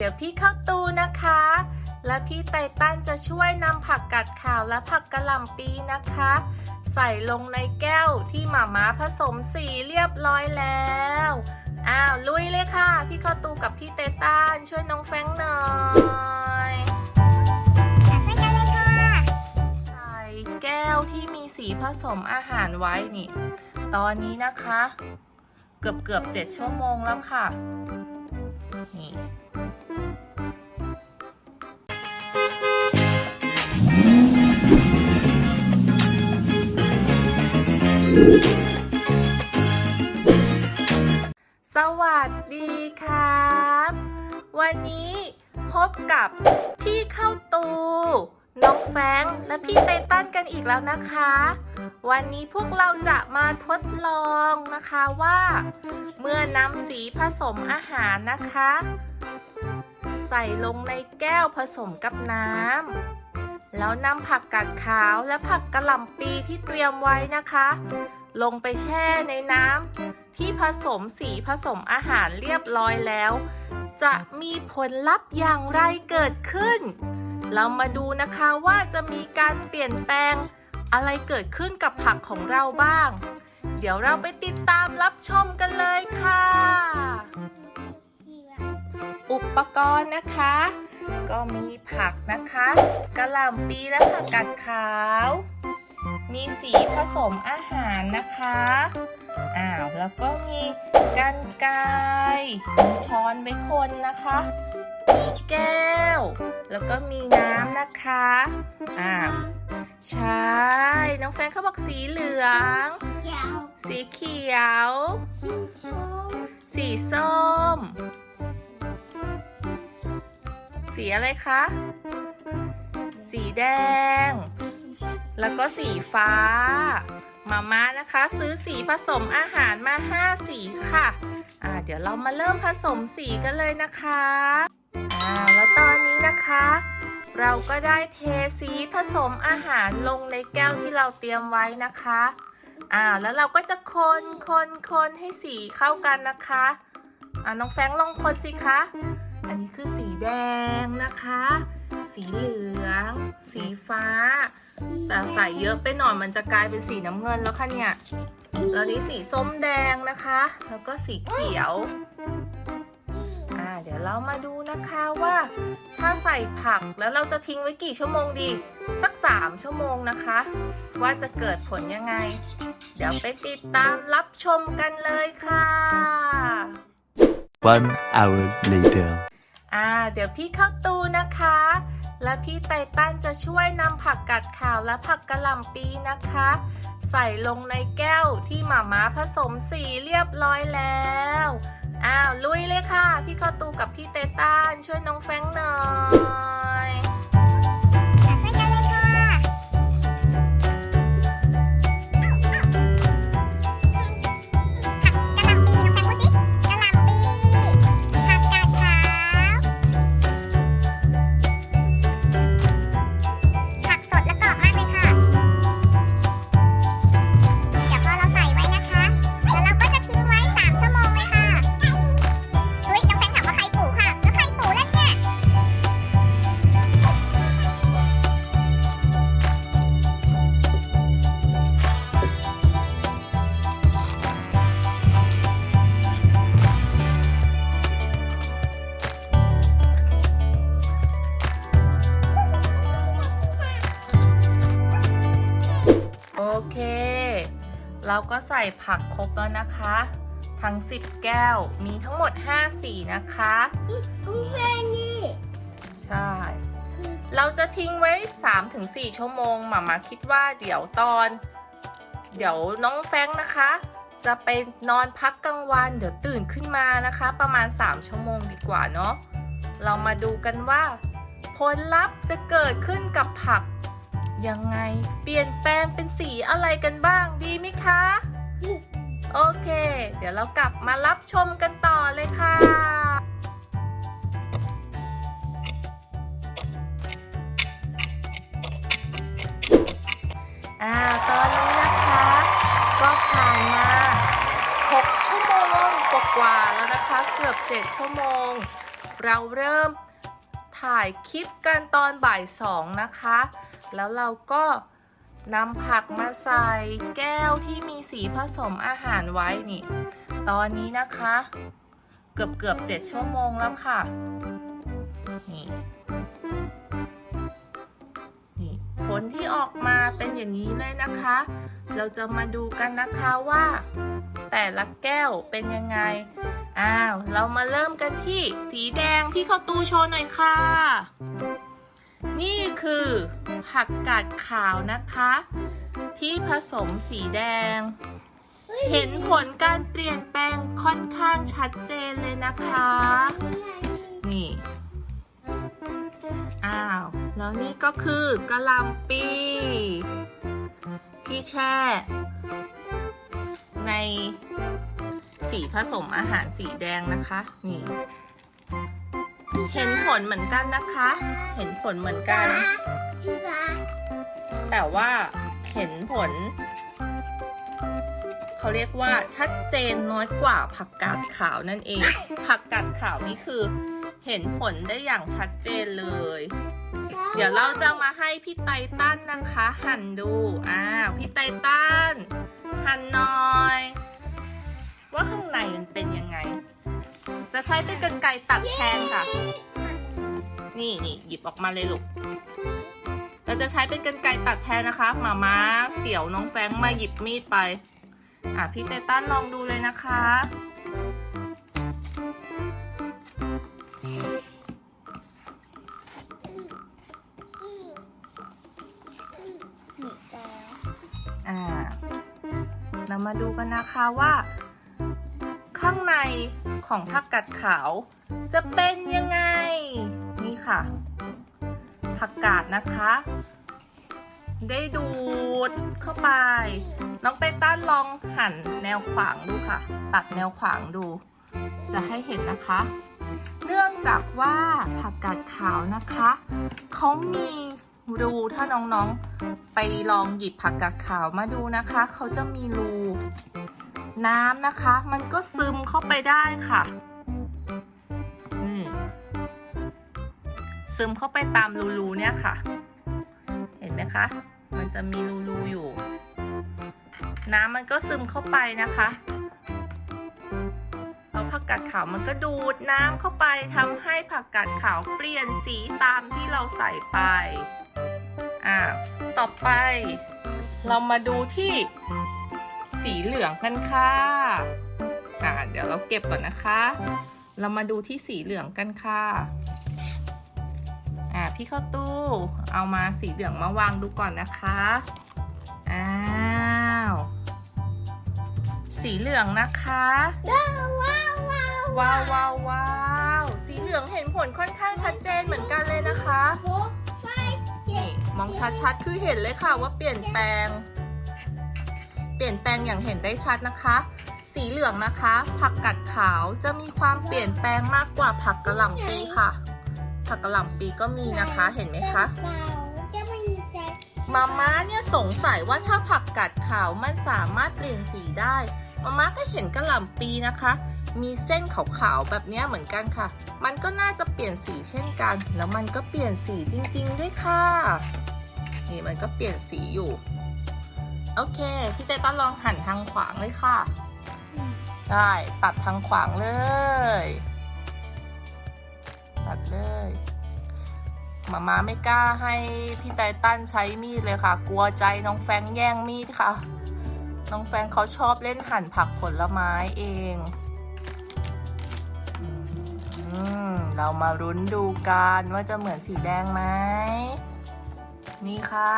เดี๋ยวพี่เข้าตูนะคะ และพี่ไตตันจะช่วยนำผักกัดขาวและผักกะหล่ำปีนะคะ ใส่ลงในแก้วที่หมาม้าผสมสีเรียบร้อยแล้ว อ้าวลุยเลยค่ะ พี่เข้าตูกับพี่ไตตันช่วยน้องแฟงหน่อยช่วยกันเลยค่ะ ใส่แก้วที่มีสีผสมอาหารไว้นี่ ตอนนี้นะคะ เกือบเกือบเจ็ดชั่วโมงแล้วค่ะ นี่ สวัสดีครับ วันนี้พบกับพี่เข้าตู น้องแฟงและพี่ไตตันกันอีกแล้วนะคะ วันนี้พวกเราจะมาทดลองนะคะว่า เมื่อนำสีผสมอาหารนะคะ ใส่ลงในแก้วผสมกับน้ำแล้วนำผักกาดขาวและผักกะหล่ำปีที่เตรียมไว้นะคะ ลงไปแช่ในน้ำที่ผสมสีผสมอาหารเรียบร้อยแล้ว จะมีผลลัพธ์อย่างไรเกิดขึ้น เรามาดูนะคะว่าจะมีการเปลี่ยนแปลงอะไรเกิดขึ้นกับผักของเราบ้าง เดี๋ยวเราไปติดตามรับชมกันเลยค่ะ อุปกรณ์นะคะ ก็มีผักนะคะกะหล่ำปีและผักกาดขาว มีสีผสมอาหารนะคะ อ้าว แล้วก็มีกันไกมีช้อนไว้คนนะคะ มีแก้ว แล้วก็มีน้ำนะคะ อ้าว ใช่ น้องแฟนเขาบอกสีเหลือง สีเขียว สีส้ม สีอะไรคะ สีแดง แล้วก็สีฟ้า มาม่านะคะ ซื้อสีผสมอาหารมาห้าสีค่ะ อ่า เดี๋ยวเรามาเริ่มผสมสีกันเลยนะคะ อ่า แล้วตอนนี้นะคะ เราก็ได้เทสีผสมอาหารลงในแก้วที่เราเตรียมไว้นะคะ อ่า แล้วเราก็จะคนคนคนให้สีเข้ากันนะคะ อ่า น้องแฟงลองคนสิคะ อันนี้คือสีแดงนะคะ สีเหลือง สีฟ้า แต่ใส่เยอะไปหน่อยมันจะกลายเป็นสีน้ำเงินแล้วค่ะเนี่ยแล้วนี้สีส้มแดงนะคะ แล้วก็สีเขียว อ่า เดี๋ยวเรามาดูนะคะว่า ถ้าใส่ผักแล้วเราจะทิ้งไว้กี่ชั่วโมงดี สักสามชั่วโมงนะคะ ว่าจะเกิดผลยังไง เดี๋ยวไปติดตามรับชมกันเลยค่ะ One hour later. อ่า เดี๋ยวพี่เข้าตูนะคะ และพี่ไตตันจะช่วยนำผักกัดขาวและผักกะหล่ำปีนะคะ ใส่ลงในแก้วที่หมาม้าผสมสีเรียบร้อยแล้ว อ้าว ลุยเลยค่ะ พี่ข้าตูกับพี่ไตตันช่วยน้องแฟงหน่อย ก็ใส่ผักครบแล้วนะคะ ทั้ง 10 แก้วมีทั้งหมด 5 สีนะคะน้องแฟนนี่ใช่ เราจะทิ้งไว้ 3-4 ชั่วโมงหมามาคิดว่าเดี๋ยวตอน เดี๋ยวน้องแฟรงค์นะคะ จะไปนอนพักกลางวัน เดี๋ยวตื่นขึ้นมานะคะ ประมาณ 3 ชั่วโมงดีกว่าเนาะเรามาดูกันว่า ผลลัพธ์จะเกิดขึ้นกับผัก ยังไงเปลี่ยนแปลงเป็นสีอะไรกันบ้างดีไหมคะ โอเค เดี๋ยวเรากลับมารับชมกันต่อเลยค่ะ อ่าตอนนี้นะคะ ก็ผ่านมา 6 ชั่วโมงกว่าๆแล้วนะคะ เกือบ 7 ชั่วโมง เราเริ่มถ่ายคลิปกันตอนบ่ายสองนะคะ แล้วเราก็นำผักมาใส่แก้วที่มีสีผสมอาหารไว้นี่ ตอนนี้นะคะ เกือบเกือบเจ็ดชั่วโมงแล้วค่ะ นี่ นี่ ผลที่ออกมาเป็นอย่างนี้เลยนะคะ เราจะมาดูกันนะคะว่า แต่ละแก้วเป็นยังไง อ้าว เรามาเริ่มกันที่สีแดงพี่เข้าตูโชว์หน่อยค่ะ นี่คือ ผักกาดขาวนะคะ ที่ผสมสีแดง เห็นผลการเปลี่ยนแปลงค่อนข้างชัดเจนเลยนะคะ นี่ อ้าว แล้วนี่ก็คือกะหล่ำปีที่แช่ ในสีผสมอาหารสีแดงนะคะ นี่เห็นผลเหมือนกันนะคะ เห็นผลเหมือนกัน พี่ฟ้าแต่ว่าเห็นผล เขาเรียกว่าชัดเจนน้อยกว่าผักกาดขาวนั่นเอง ผักกาดขาวนี่คือเห็นผลได้อย่างชัดเจนเลย เดี๋ยวเราจะมาให้พี่ไตตันนะคะ หั่นดูอ้าวพี่ไตตันหั่นหน่อย ว่าข้างในมันเป็นยังไง จะใช้เป็นกรรไกรตัดแทนค่ะ นี่นี่หยิบออกมาเลยลูก เราจะใช้เป็นกรรไกรตัดแทนนะคะหมาม้าเสี่ยวน้องแฟงมาหยิบมีดไป อะพี่ไตตันลองดูเลยนะคะ อ่า เรามาดูกันนะคะว่า ข้างในของผักกัดขาว จะเป็นยังไง นี่ค่ะผักกาดนะคะ ได้ดูดเข้าไป น้องไตตันลองหั่นแนวขวางดูค่ะ ตัดแนวขวางดู จะให้เห็นนะคะ เนื่องจากว่าผักกาดขาวนะคะเขามีรูถ้าน้องๆไปลองหยิบผักกาดขาวมาดูนะคะเขาจะมีรูน้ำนะคะ มันก็ซึมเข้าไปได้ค่ะซึมเข้าไปตามรูๆเนี่ยค่ะ คะ มันจะมีรูๆอยู่ น้ำมันก็ซึมเข้าไปนะคะแล้วผักกาดขาวมันก็ดูดน้ำเข้าไปทำให้ผักกาดขาวเปลี่ยนสีตามที่เราใส่ไป อ่า ต่อไป เรามาดูที่สีเหลืองกันค่ะ อ่า เดี๋ยวเราเก็บก่อนนะคะ เรามาดูที่สีเหลืองกันค่ะ พี่เข้าตู้ เอามาสีเหลืองมาวางดูก่อนนะคะ อ้าว สีเหลืองนะคะ ว้าวว้าวว้าวว้าวว้าวว้าวสีเหลืองเห็นผลค่อนข้างชัดเจนเหมือนกันเลยนะคะหกไฟเจ็นี่ดมองชัดๆ คือเห็นเลยค่ะว่าเปลี่ยนแปลง เปลี่ยนแปลงอย่างเห็นได้ชัดนะคะ สีเหลืองนะคะ ผักกัดขาวจะมีความเปลี่ยนแปลงมากกว่าผักกระหล่ำปีค่ะ ผักกระหล่ำปีก็มีนะคะ เห็นไหมคะเปล่าจะไม่มีแสงมาม่าเนี่ยสงสัยว่าถ้าผักกัดขาวมันสามารถเปลี่ยนสีได้มาม่าก็เห็นกระหล่ำปีนะคะ มีเส้นขาวๆแบบเนี้ยเหมือนกันค่ะ มันก็น่าจะเปลี่ยนสีเช่นกัน แล้วมันก็เปลี่ยนสีจริงๆด้วยค่ะ นี่มันก็เปลี่ยนสีอยู่ โอเค พี่เต้ต้นลองหันทางขวางเลยค่ะ ได้ตัดทางขวางเลย ตัดเลยมามาไม่กล้าให้พี่ไตตันใช้มีดเลยค่ะ กลัวใจน้องแฟงแย่งมีดค่ะ น้องแฟงเขาชอบเล่นหั่นผักผลไม้เองอืมเรามารุ้นดูกันว่าจะเหมือนสีแดงไหม นี่ค่ะ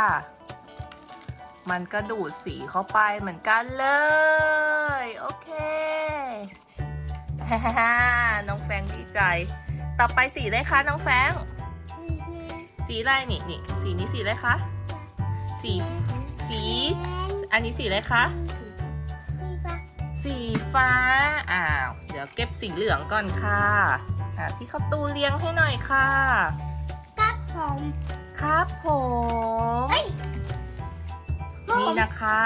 มันก็ดูดสีเข้าไปเหมือนกันเลย โอเคฮ่าน้องแฟงดีใจ ต่อไปสีอะไรคะน้องแฟรงค์สีอะไรนี่นี่สีนี้สีอะไรคะ สี สี อันนี้สีอะไรคะ สีฟ้า อ้าว เดี๋ยวเก็บสีเหลืองก่อนค่ะอ่าพี่เข้าตูเลี้ยงให้หน่อยค่ะกับผม ครับผมเฮ้ยนี่นะคะ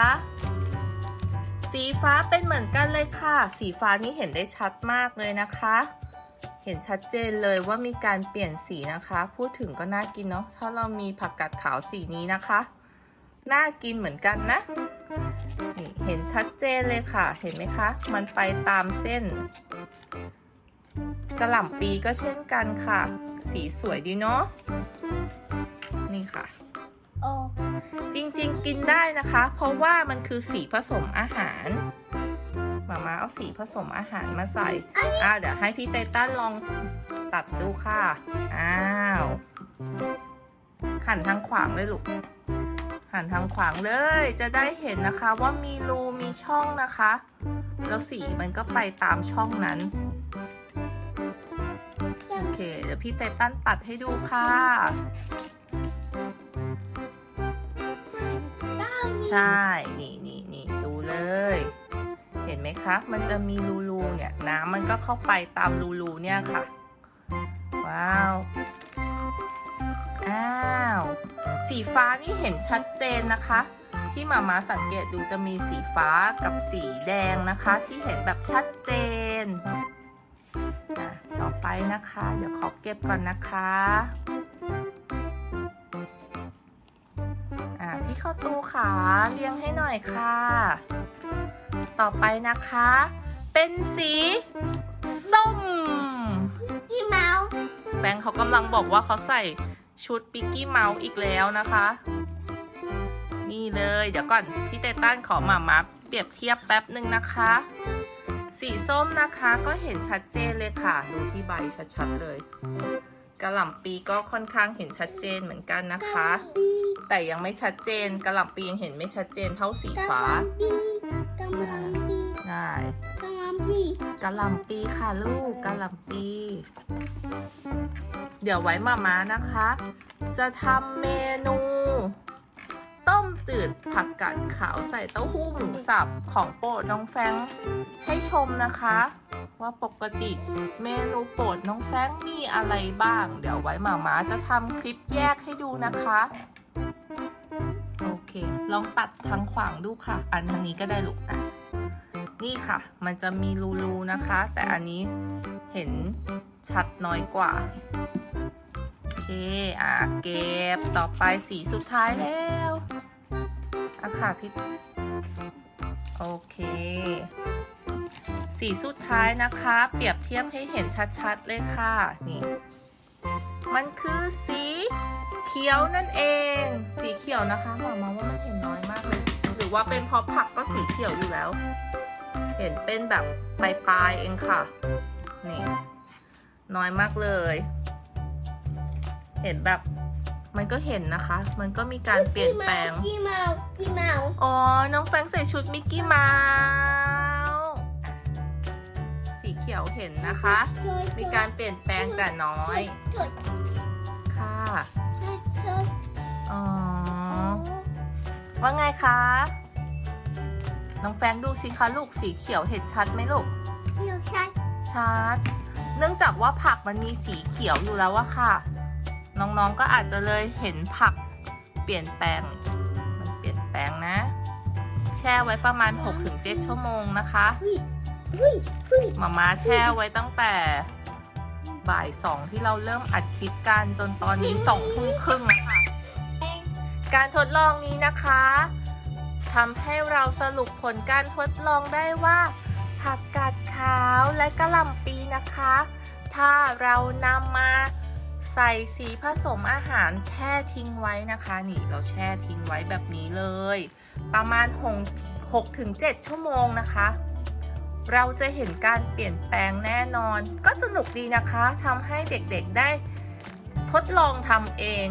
สีฟ้าเป็นเหมือนกันเลยค่ะ สีฟ้านี้เห็นได้ชัดมากเลยนะคะ เห็นชัดเจนเลยว่ามีการเปลี่ยนสีนะคะ พูดถึงก็น่ากินเนาะ ถ้าเรามีผักกาดขาวสีนี้นะคะ น่ากินเหมือนกันนะนี่เห็นชัดเจนเลยค่ะ เห็นไหมคะ มันไปตามเส้น กระหล่ำปีก็เช่นกันค่ะ สีสวยดีเนาะ นี่ค่ะโอ้จริงๆกินได้นะคะ เพราะว่ามันคือสีผสมอาหาร มามาเอาสีผสมอาหารมาใส่ อ่าเดี๋ยวให้พี่ไตตันลองตัดดูค่ะ อ้าวหันทางขวางเลยลูก หันทางขวางเลย จะได้เห็นนะคะว่ามีรูมีช่องนะคะ แล้วสีมันก็ไปตามช่องนั้น โอเค เดี๋ยวพี่ไตตันตัดให้ดูค่ะก้าวนี้ใช่ นี่นี่นี่ดูเลยเห็น ไหมคะ มันจะมีรูรูๆเนี่ยน้ำมันก็เข้าไปตามรูรูๆเนี่ยค่ะ ว้าว อ้าว สีฟ้านี่เห็นชัดเจนนะคะ ที่หมามาสังเกตดูจะมีสีฟ้ากับสีแดงนะคะ ที่เห็นแบบชัดเจนอะต่อไปนะคะ เดี๋ยวขอเก็บก่อนนะคะอ่าพี่เข้าตูขาเรียงให้หน่อยค่ะ ต่อไปนะคะ เป็นสีส้มกี่เมาส์แบงค์เขากำลังบอกว่าเขาใส่ชุดปิกกี้เมาส์อีกแล้วนะคะ นี่เลย เดี๋ยวก่อน พี่เตตันขอหมามาเปรียบเทียบแป๊บหนึ่งนะคะ สีส้มนะคะก็เห็นชัดเจนเลยค่ะ ดูที่ใบชัดๆเลยกระหล่ำปีก็ค่อนข้างเห็นชัดเจนเหมือนกันนะคะ แต่ยังไม่ชัดเจนกระหล่ำปียังเห็นไม่ชัดเจนเท่าสีฟ้าำลังดีได้กำลังดีกระหล่ำปีค่ะลูกกระหล่ำปี เดี๋ยวไว้มาม้านะคะ จะทำเมนู ต้มจืดผักกาดขาวใส่เต้าหู้หมูสับของโปรดน้องแฟรงค์ให้ชมนะคะ ว่าปกติเมนูโปรดน้องแฟรงค์มีอะไรบ้าง เดี๋ยวไว้มาม้าจะทำคลิปแยกให้ดูนะคะโอเค ลองตัดทางขวางดูค่ะ อันทางนี้ก็ได้ลูกอะนี่ค่ะ มันจะมีรูๆนะคะ แต่อันนี้เห็นชัดน้อยกว่า โอเค อะ เก็บ ต่อไปสีสุดท้ายแล้วอะค่ะพี่ โอเค สีสุดท้ายนะคะ เปรียบเทียบให้เห็นชัดๆเลยค่ะ นี่ มันคือสี ขียวนั่นเอง สีเขียวนะคะหมอมาว่ามันเห็นน้อยมากเลย หรือว่าเป็นเพราะผักก็สีเขียวอยู่แล้ว เห็นเป็นแบบปลายๆเองค่ะ นี่ น้อยมากเลย เห็นแบบมันก็เห็นนะคะ มันก็มีการเปลี่ยนแปลงกี่เมาส์กี่เมาส์อ๋อ น้องแฟรงค์ใส่ชุดมิกกี้เมาส์สีเขียวเห็นนะคะ มีการเปลี่ยนแปลงแต่น้อยถด ว่าไงคะน้องแฟรงค์ดูสิคะลูกสีเขียวเห็นชัดไหมลูกเดี๋ยวฉันชัด เนื่องจากว่าผักมันมีสีเขียวอยู่แล้วอะค่ะ น้องๆก็อาจจะเลยเห็นผักเปลี่ยนแปลง มันเปลี่ยนแปลงนะ แช่ไว้ประมาณ 6-7 ชั่วโมงนะคะเฮ้ยเฮ้ยเฮ้ยหมามาแช่ไว้ตั้งแต่บ่ายสองที่เราเริ่มอัดคลิปกันจนตอนนี้สองทุ่มครึ่งแล้วค่ะ การทดลองนี้นะคะทำให้เราสรุปผลการทดลองได้ว่า ผักกาดขาวและกระหล่ำปีนะคะ ถ้าเรานำมาใส่สีผสมอาหารแช่ทิ้งไว้นะคะ นี่เราแช่ทิ้งไว้แบบนี้เลย ประมาณ6ถึง7ชั่วโมงนะคะ เราจะเห็นการเปลี่ยนแปลงแน่นอน ก็สนุกดีนะคะทำให้เด็กๆได้ทดลองทำเอง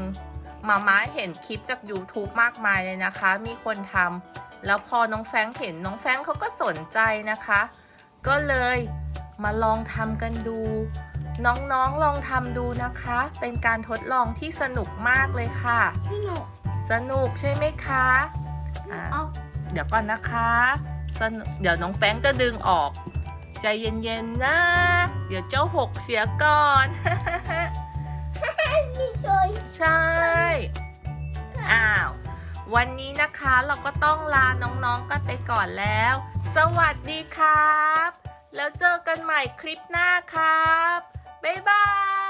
มาม้าเห็นคลิปจาก YouTube มากมายเลยนะคะ มีคนทำแล้วพอน้องแฟรงค์เห็นน้องแฟรงค์เขาก็สนใจนะคะ ก็เลยมาลองทำกันดู น้องๆลองทำดูนะคะ เป็นการทดลองที่สนุกมากเลยค่ะพี่หนูสนุกใช่ไหมคะอ่าเอาเดี๋ยวก่อนนะคะสนุกเดี๋ยวน้องแป้งจะดึงออก ใจเย็นๆนะ เดี๋ยวเจ้าหกเสียก่อนนี่เลย ใช่ อ้าว วันนี้นะคะเราก็ต้องลาน้องๆกันไปก่อนแล้ว สวัสดีครับ แล้วเจอกันใหม่คลิปหน้าครับ บ๊ายบาย